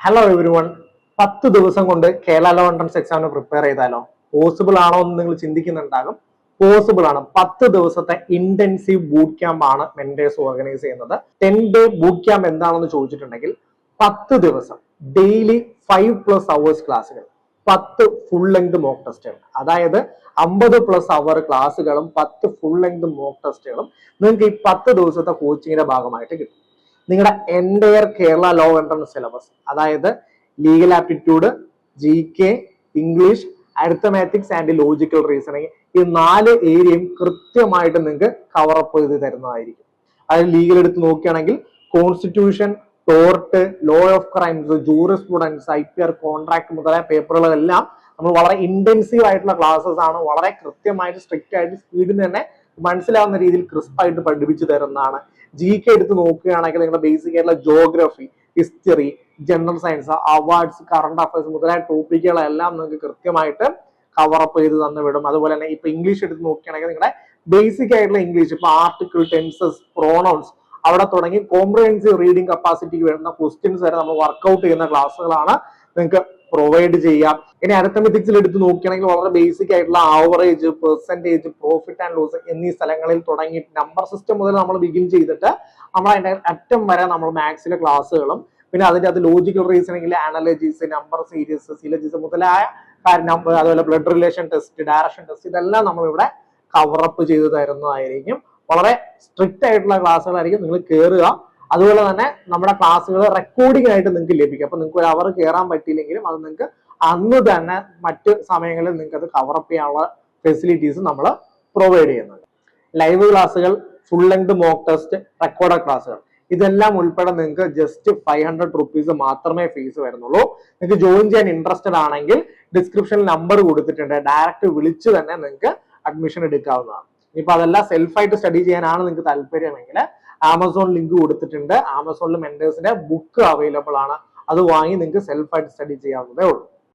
Hello every one പത്ത് ദിവസം കൊണ്ട് കേരള ലോ എൻട്രൻസ് എക്സാമിന് പ്രിപ്പയർ ചെയ്താലോ? പോസിബിൾ ആണോ എന്ന് നിങ്ങൾ ചിന്തിക്കുന്നുണ്ടാകും. പോസിബിൾ ആണ്. പത്ത് ദിവസത്തെ ഇന്റൻസീവ് ബൂട്ട് ക്യാമ്പ് ആണ് മെന്റേഴ്സ് ഓർഗനൈസ് ചെയ്യുന്നത്. ടെൻ ഡേ ബൂട്ട് ക്യാമ്പ് എന്താണെന്ന് ചോദിച്ചിട്ടുണ്ടെങ്കിൽ പത്ത് ദിവസം ഡെയിലി ഫൈവ് പ്ലസ് അവേഴ്സ് ക്ലാസ്സുകൾ പത്ത് ഫുൾ ലെങ്ത് മോക്ക് ടെസ്റ്റുകൾ അതായത് അമ്പത് പ്ലസ് അവർ ക്ലാസ്സുകളും പത്ത് ഫുൾ ലെങ്ത് മോക്ക് ടെസ്റ്റുകളും നിങ്ങൾക്ക് ഈ പത്ത് ദിവസത്തെ കോച്ചിങ്ങിന്റെ ഭാഗമായിട്ട് കിട്ടും. നിങ്ങളുടെ entire Kerala law entrance syllabus അതായത് legal aptitude G K English arithmetic and logical reasoning ഈ നാല് ഏരിയയും കൃത്യമായിട്ട് നിങ്ങൾക്ക് കവർ അപ്പ് ചെയ്ത് തരുന്നതായിരിക്കും. അതായത് ലീഗൽ എടുത്ത് നോക്കുകയാണെങ്കിൽ constitution tort law of crimes jurisprudence I P R contract മുതലായ പേപ്പറുകളെല്ലാം നമ്മൾ വളരെ ഇന്റൻസീവ് ആയിട്ടുള്ള ക്ലാസ്സസ് ആണ് വളരെ കൃത്യമായിട്ട് സ്ട്രിക്റ്റ് ആയിട്ട് സ്പീഡിൽ തന്നെ മനസ്സിലാവുന്ന രീതിയിൽ ക്രിസ്പായിട്ട് പഠിപ്പിച്ചു തരുന്നതാണ്. ജി കെ എടുത്ത് നോക്കുകയാണെങ്കിൽ നിങ്ങളുടെ ബേസിക് ആയിട്ടുള്ള geography history general science awards current affairs മുതലായ ടോപ്പിക്കുകളെല്ലാം നിങ്ങൾക്ക് കൃത്യമായിട്ട് കവറപ്പ് ചെയ്ത് തന്നു വിടും. അതുപോലെ തന്നെ ഇപ്പൊ ഇംഗ്ലീഷ് എടുത്ത് നോക്കുകയാണെങ്കിൽ നിങ്ങളുടെ ബേസിക് ആയിട്ടുള്ള ഇംഗ്ലീഷ് ഇപ്പൊ ആർട്ടിക്കിൾ ടെൻസസ് പ്രോണൗൺസ് അവിടെ തുടങ്ങി കോംപ്രഹെൻസീവ് റീഡിംഗ് കപ്പാസിറ്റിക്ക് വരുന്ന ക്വസ്റ്റ്യൻസ് വരെ നമ്മൾ വർക്ക്ഔട്ട് ചെയ്യുന്ന ക്ലാസ്സുകളാണ് നിങ്ങൾക്ക് പ്രൊവൈഡ് ചെയ്യാം. ഇനി അരത്തമെറ്റിക്സിൽ എടുത്ത് നോക്കുകയാണെങ്കിൽ വളരെ ബേസിക് ആയിട്ടുള്ള average percentage profit and loss എന്നീ സ്ഥലങ്ങളിൽ തുടങ്ങി നമ്പർ സിസ്റ്റം മുതൽ നമ്മൾ ബിഗിൻ ചെയ്തിട്ട് നമ്മൾ അതിന്റെ അറ്റം വരെ നമ്മൾ മാത്സിലെ ക്ലാസ്സുകളും പിന്നെ അതിന്റെ അത് ലോജിക്കൽ റീസണിംഗിൽ അനലജീസ് നമ്പർ സീരീസ് സിലജീസ് മുതലായ നമ്പർ അതുപോലെ blood relation test direction test ഇതെല്ലാം നമ്മൾ ഇവിടെ കവറപ്പ് ചെയ്ത് തരുന്നതായിരിക്കും വളരെ സ്ട്രിക്റ്റ് ആയിട്ടുള്ള ക്ലാസ്സുകളായിരിക്കും നിങ്ങൾ കയറുക അതുപോലെ തന്നെ നമ്മുടെ ക്ലാസ്സുകൾ റെക്കോർഡിംഗ് ആയിട്ട് നിങ്ങൾക്ക് ലഭിക്കും. അപ്പൊ നിങ്ങൾക്ക് ഒരു അവർ കയറാൻ പറ്റിയില്ലെങ്കിലും അത് നിങ്ങൾക്ക് അന്ന് തന്നെ മറ്റ് സമയങ്ങളിൽ നിങ്ങൾക്ക് അത് കവറപ്പ് ചെയ്യാനുള്ള ഫെസിലിറ്റീസ് നമ്മൾ പ്രൊവൈഡ് ചെയ്യുന്നുണ്ട്. ലൈവ് ക്ലാസ്സുകൾ full length mock test recorded ക്ലാസ്സുകൾ. ഇതെല്ലാം ഉൾപ്പെടെ നിങ്ങൾക്ക് ജസ്റ്റ് ഫൈവ് ഹൺഡ്രഡ് റുപ്പീസ് മാത്രമേ ഫീസ് വരുന്നുള്ളൂ. നിങ്ങൾക്ക് ജോയിൻ ചെയ്യാൻ ഇൻട്രസ്റ്റഡ് ആണെങ്കിൽ ഡിസ്ക്രിപ്ഷൻ നമ്പർ കൊടുത്തിട്ടുണ്ട്. ഡയറക്റ്റ് വിളിച്ച് തന്നെ നിങ്ങൾക്ക് അഡ്മിഷൻ എടുക്കാവുന്നതാണ്. ഇപ്പൊ അതെല്ലാം സെൽഫായിട്ട് സ്റ്റഡി ചെയ്യാനാണ് നിങ്ങൾക്ക് താല്പര്യമെങ്കിൽ ആമസോൺ ലിങ്ക് കൊടുത്തിട്ടുണ്ട്. ആമസോണിൽ മെന്റേഴ്സിന്റെ ബുക്ക് അവൈലബിൾ ആണ്. അത് വാങ്ങി നിങ്ങൾക്ക് സെൽഫ് സെൽഫായിട്ട് സ്റ്റഡി ചെയ്യാവുന്നതേ ഉള്ളൂ.